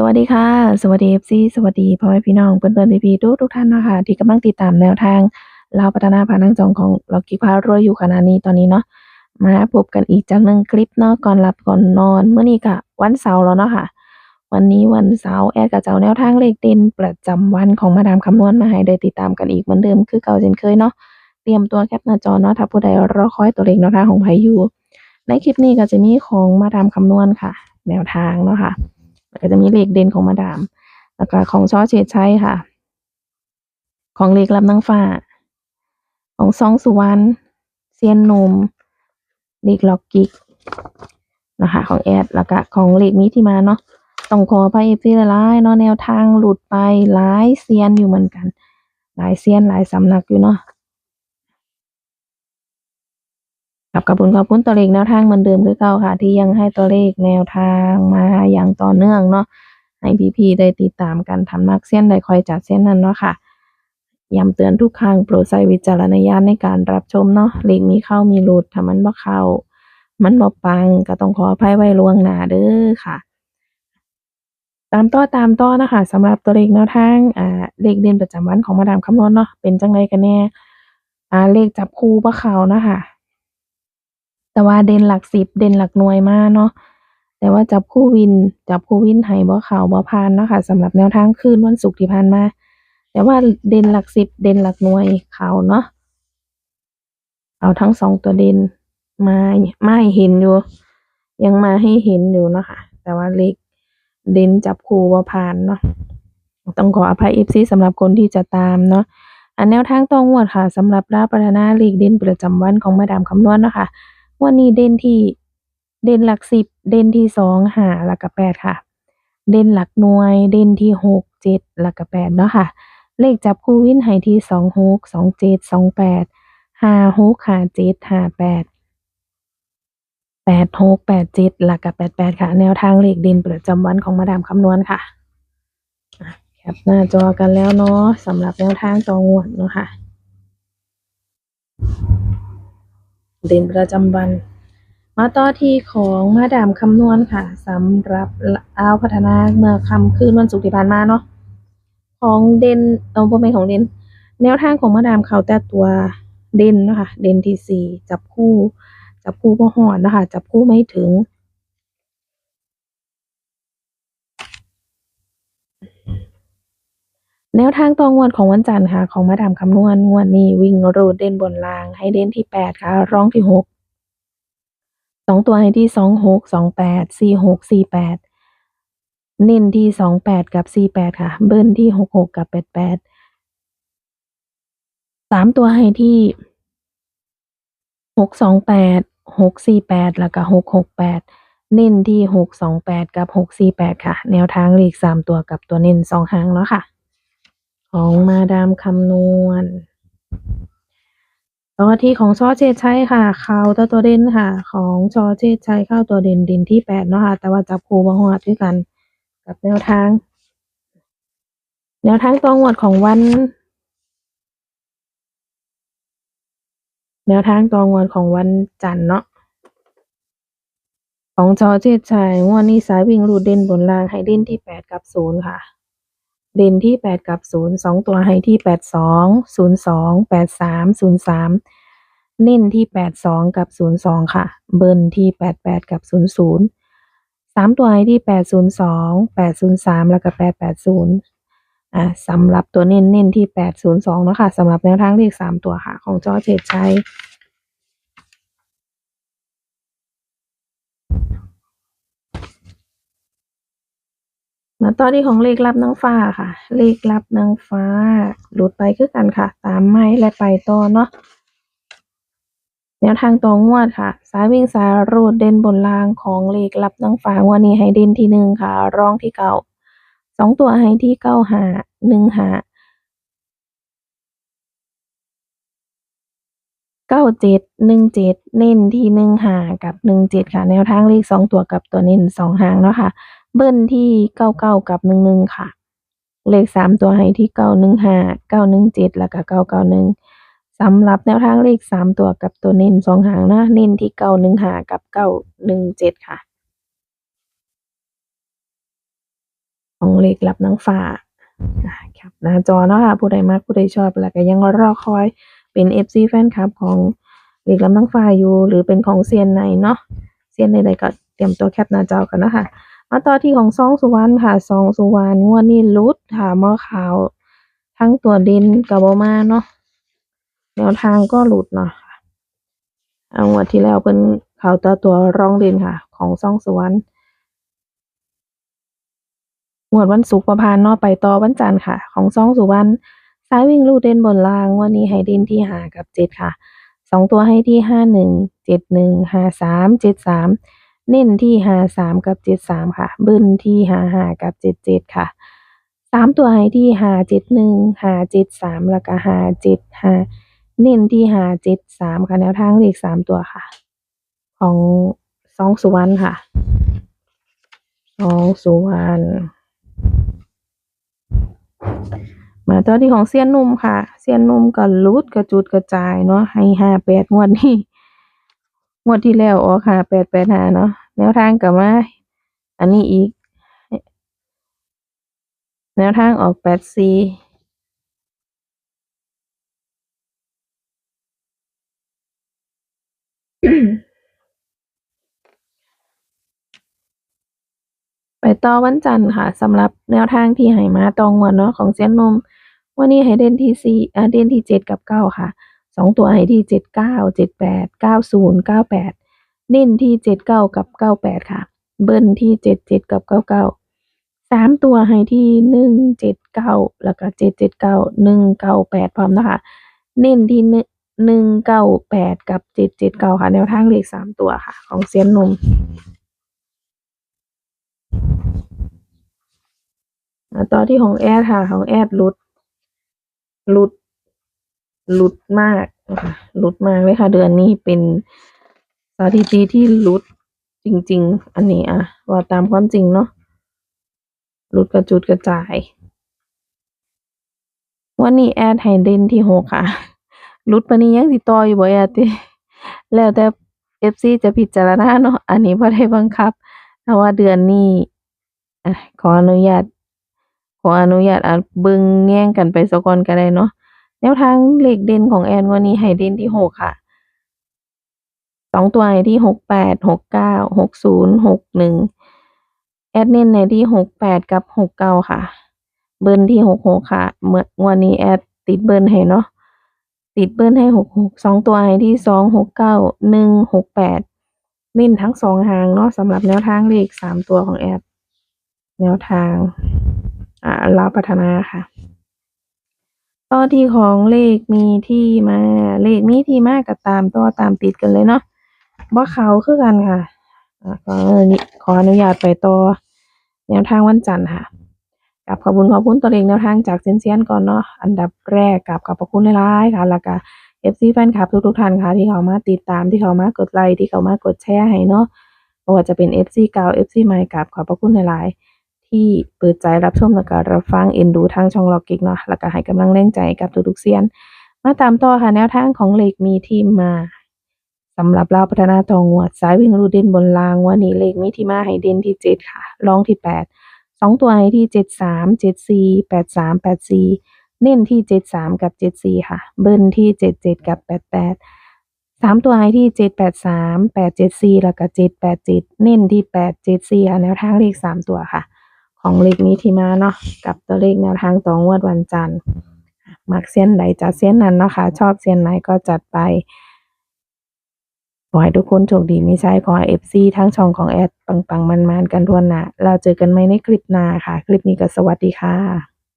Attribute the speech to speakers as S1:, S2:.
S1: สวัสดีค่ะ สวัสดี FC สวัสดีพ่อแม่พี่น้องเพื่อนๆพี่ๆทุกๆท่านนะคะที่กำลังติดตามแนวทางเลาพัฒนาพานังจองของล็อกกี้พารวยอยู่ขณะนี้ตอนนี้เนาะมาพบกันอีกจากหนึ่งคลิปเนาะก่อนหลับก่อนนอนเมื่อนี้ก็วันเสาร์แล้วเนาะค่ะ วันนี้วันเสาร์แอดก็จะเอาแนวทางเลขเด่นประจำวันของมาดามคำนวณมาให้ได้ติดตามกันอีกเหมือนเดิมคือเก่าเช่นเคยเนาะเตรียมตัวแคปหน้าจอเนาะถ้าผู้ใดรอคอยตัวเลขแนวทางของไผอยู่ในคลิปนี้ก็จะมีของมาดามคำนวณค่ะ แนวทางเนาะค่ะ แล้วก็จะมีเลขเด่นของมาดาม แล้วก็ของช่อเฉดชัยค่ะ ของเลขรับนางฟ้า ของซองสุวรรณเซียนนมเลขล็อกกิกนะคะ ของแอดแล้วก็ของเลขนี้ที่มาเนาะต้องขอไปเอฟซีหลายๆเนาะแนวทางหลุดไปหลายเซียนอยู่เหมือนกัน หลายเซียนหลายสำนักอยู่เนาะ กับกระบุนขอบคุณตัวเลขแนวทางเหมือนเดิมคือเก่าค่ะ ที่ยังให้ตัวเลขแนวทางมาอย่างต่อเนื่องเนาะให้พี่ๆได้ติดตามกันทันมักเส้นได้คอยจัดเส้นนั้นเนาะค่ะย้ำเตือนทุกครั้งโปรดใช้วิจารณญาณในการรับชมเนาะเลขมีเข้ามีหลุดถ้ามันบ่เข้า มันบ่ปังก็ต้องขออภัยไว้ล่วงหน้าเด้อค่ะ ตามต่อตามต่อนะคะสำหรับตัวเลขแนวทางอ่าเลขเด่นประจำวันของมาดามคำนวณเนาะเป็นจังไดกันแน่อ่าเลขจับคู่บ่เข้านะคะ แต่ว่าเด่นหลักสิบเด่นหลักหน่วยมาเนาะแต่ว่าจับคู่วินจับคู่วินให้บ่เข้าบ่ผ่านเนาะค่ะสำหรับแนวทางคืนวันศุกร์ที่ผ่านมา แต่ว่าเด่นหลักสิบเด่นหลักหน่วยเข้าเนาะเอาทั้งสองตัวเด่นมามาให้เห็นอยู่ ยังมาให้เห็นอยู่เนาะค่ะแต่ว่าเลขเด่นจับคู่บ่ผ่านเนาะต้องขออภัย FC สำหรับคนที่จะตามเนาะอันแนวทางต้องงวดค่ะสำหรับลาวพัฒนาเลขเด่นประจำวันของมาดามคำนวณเนาะค่ะ วันนี้เด่นที่ เด่นหลักสิบ เด่นที่สองหาแล้วก็แปดค่ะ เด่นหลักหน่วย เด่นที่หกเจ็ดแล้วก็แปดเนาะค่ะ เลขจับคู่วินให้ที่สองหกสองเจ็ดสองแปดห้าหกห้าเจ็ดห้าแปดแปดหกแปดเจ็ดแล้วก็แปดแปดค่ะ แนวทางเลขเด่นประจำวันของมาดามคำนวณค่ะแคปหน้าจอกันแล้วเนาะสำหรับแนวทางตองวดเนาะค่ะ เด่นประจำวัน มาต่อที่ของมาดามคำนวณค่ะสำหรับอาวพัฒนาเมื่อคำคืนวันศุกร์ที่ผ่านมาเนาะของเด่นเอาบ่แม่นของเด่นแนวทางของมาดามเขาแต่ตัวเด่นนะคะเด่นที่สี่จับคู่ จับคู่บ่หอดนะคะจับคู่ไม่ถึง แนวทางตองวดของวันจันทร์ค่ะ ของมาดามคำนวณงวดนี้วิ่งรูดเด่นบนล่าง ให้เด่นที่แปดค่ะ ร้องที่หกสองตัวให้ที่สองหกสองแปดสี่หกสี่แปดเน้นที่สองแปดกับสี่แปดค่ะ เบิ้ลที่หกหกกับแปดแปดสามตัวให้ที่หกสองแปดหกสี่แปดแล้วก็หกหกแปดเน้นที่หกสองแปดกับหกสี่แปดค่ะ แนวทางเลขสามตัวกับตัวเน้นสองหางแล้วค่ะ ของมาดามคำนวณ ต่อที่ของชอเชษชัยค่ะเข้าตัวตัวเด่นค่ะ ของชอเชษชัยเข้าตัวเด่นด่นที่แปดเนาะค่ะ แต่ว่าจับคู่บ่ฮอดด้วยกัน กับแนวทาง แนวทางตองวดของวัน แนวทางตองวดของวันจันทร์เนาะของชอเชษชัยงวดนี้สายวิ่งรูดเด่นบนล่างให้เด่นที่แปดกับศูนย์ค่ะ เด่นที่ 8 กับ 0 2 ตัวให้ที่ 8 2 0 2 8 3 0 3 เน้นที่ 8 2 กับ 0 2 ค่ะ เบิ้ลที่ 8 8 กับ 0 0 3 ตัวให้ที่ 8 0 2 8 0 3 แล้วก็ 8 8 0อะสำหรับตัวเน้นเน้นที่ 8 0 2 นะคะสำหรับแนวทางเลข 3 ตัวค่ะ ของจอเจ็ดใช้ มาต่อที่ของเลขลับนางฟ้าค่ะ เลขลับนางฟ้า หลุดไปคือกันค่ะ ตามไม้และไปต่อเนาะแนวทางต่องวดค่ะ สายวิ่งสายรูดเด่นบนล่างของเลขลับนางฟ้างวันนี้ให้เด่นที่หนึ่งค่ะ รองที่เก้าสองตัวให้ที่เก้าหาหนึ่งหาเก้าเจ็ดหนึ่งเจ็ดเน้นที่หนึ่งหากับหนึ่งเจ็ดค่ะ แนวทางเลขสองตัวกับตัวเน้นสองหางเนาะค่ะ เบิ้ลที่เก้าเก้ากับหนึ่งหนึ่งค่ะ เลขสามตัวให้ที่เก้าหนึ่งห้าเก้าหนึ่งเจ็ดแล้วก็เก้าเก้าหนึ่งสำหรับแนวทางเลขสามตัวกับตัวเน้นสองหางนะเน้นที่เก้าหนึ่งห้ากับเก้าหนึ่งเจ็ดค่ะ ของเลขลับนางฟ้าครับหน้าจอเนาะค่ะ ผู้ใดมักผู้ใดชอบแล้วก็ยังรอคอยเป็น FC แฟนคลับของเลขลับนางฟ้าอยู่ หรือเป็นของเซียนไหนเนาะเซียนในใดก็เตรียมตัวแคปหน้าจอกันนะคะ มาต่อที่ของซองสุวรรณค่ะซองสุวรรณงวดนี้ลุดค่ะมอข่าว ทั้งตัวด่นกับบมาเนาะแนวทางก็หลุดเนาะเอางวดที่แล้วเป็นข่าวตัวตัวรองด่นค่ะ ของซองสุวรรณงวดวันศุกร์ประพานนาะไปต่อวันจันทร์ค่ะ ของซองสุวรรณซ้ายวิ่งลูดเด่นบนล่างงวันนี้ให้ด่นที่หากับเจ็ดค่ะสองตัวให้ที่ห้าหนึ่งเจ็ดหนึ่งห้าสามเจ็ดสาม เน้นที่หาสามกับเจ็ดสามค่ะ เบิ้ลที่หาหากับเจ็ดเจ็ดค่ะสามตัวให้ที่หาเจ็ดหนึ่งหาเจ็ดสามแล้วก็หาเจ็ดหาเน้นที่หาเจ็ดสามค่ะแนวทางเลขสามตัวค่ะ ของสองสุวรรณค่ะสองสุวรรณมาตัวที่ของเซียนนุ่มค่ะเซียนนุ่มก็ลุดกระจุดกระจายเนาะให้ห้าแปดงวดนี้ งวดที่แล้วออกค่ะแปดแปดหาเนาะแนวทางกลับมาอันนี้อีก แนวทางออกแปดสี่ไปต่อวันจันทร์ค่ะสำหรับแนวทางที่ให้มาตองงวดเนาะของเซียนนม วันนี้ให้เด่นที่สี่อาเด่นที่เจ็ดกับเก้าค่ะ สองตัวให้ที่เจ็ดเก้าเจ็ดแปดเก้าศูนย์เก้าแปดเน้นที่เจ็ดเก้ากับเก้าแปดค่ะ เบิ้ลที่เจ็ดเจ็ดกับเก้าเก้าสามตัวให้ที่หนึ่งเจ็ดเก้าแล้วก็เจ็ดเจ็ดเก้าหนึ่งเก้าแปดพร้อมนะคะ เน้นที่หนึ่งเก้าแปดกับเจ็ดเจ็ดเก้าค่ะแนวทางเลขสามตัวค่ะ ของเซียนนมอ่าต่อที่ของแอดค่ะ ของแอดหลุดหลุด ลุดมากนะคะหลุดมากเลยค่ะ เดือนนี้เป็นสถิติที่หลุดจริง ๆ อันนี้อะว่าตามความจริงเนาะหลุดกระจุดกระจาย วันนี้แอดให้เดนที่หกค่ะหลุดปานนี้ยังสิดต่ออยู่บ่แอดติแล้วแต่ FC จะพิจารณาเนาะอันนี้บ่ได้บังคับแต่ว่าเดือนนี้ขออนุญาตขออนุญาตอะบิ่งแย่งกันไปซะก่อนก็ได้เนาะ แนวทางเหลขเด่นของแอนวันนี้ให้เด่นที่หกค่ะสองตัวให้ที่หกแปดหกเก้าหกศูนย์หกหนึ่งแอดเน้นในที่หกแปดกับหกเก้าค่ะ เบิ้ลที่หกหกค่ะ เมื่อวันนี้แอดติดเบิ้ลให้เนาะติดเบิ้ลให้หกหกสองตัวให้ที่สองหกเก้าหนึ่งหกแปดเน้นทั้งสองหางเนาะสำหรับแนวทางเลขสามตัวของแอดแนวทางอ่าลาวพัฒนาค่ะ ต่อที่ของเลขมีที่มา เลขมีที่มาก็ตามต่อตามติดกันเลยเนาะบ่เขาคือกันค่ะอ่าขอขออนุญาตไปต่อแนวทางวันจันทร์ค่ะกับขอบคุณขอบคุณตัวเลขแนวทางจากเซียนเซียนก่อนเนาะอันดับแรกกับขอบพระคุณหลายๆค่ะแล้วก็ FC แฟนคลับทุกๆท่านค่ะที่เขามาติดตามที่เขามากดไลค์ที่เขามากดแชร์ให้เนาะบ่ว่าจะเป็น FC เก่า FC ใหม่กับขอบพระคุณหลายๆ ที่เปิดใจรับชมแล้วก็รับฟังเอ็นดูทางช่องล็อกกิกเนาะแล้วก็ให้กำลังแรงใจกับทุกๆเซียน มาตามต่อค่ะแนวทางของเลขมีที่มาสำหรับเราพัฒนาตองวดสายวิ่งรูดเด่นบนรางวันนี้เลขมีที่มาให้เด่นที่เจ็ดค่ะรองที่แปดสองตัวให้ที่เจ็ดสามเจ็ดสี่แปดสามแปดสี่เน้นที่เจ็ดสามกับเจ็ดสี่ค่ะ เบิ้ลที่เจ็ดเจ็ดกับแปดแปดสามตัวให้ที่เจ็ดแปดสามแปดเจ็ดสี่แล้วก็เจ็ดแปดเจ็ดเน้นที่แปดเจ็ดสี่ค่ะแนวทางเลขสามตัวค่ะ ของเลขนี้ที่มาเนาะกับตัวเลขแนวทางต่องวดวันจันทร์มักเส้นใดจัดเส้นนั้นเนาะค่ะชอบเส้นไหนก็จัดไปขอให้ทุกคนโชคดีมีชัยขอให้เอฟซีทั้งช่องของแอดปังๆมันๆกันทั่วหน้าเราเจอกันไหม่ในคลิปหน้าค่ะ คลิปนี้ก็สวัสดีค่ะ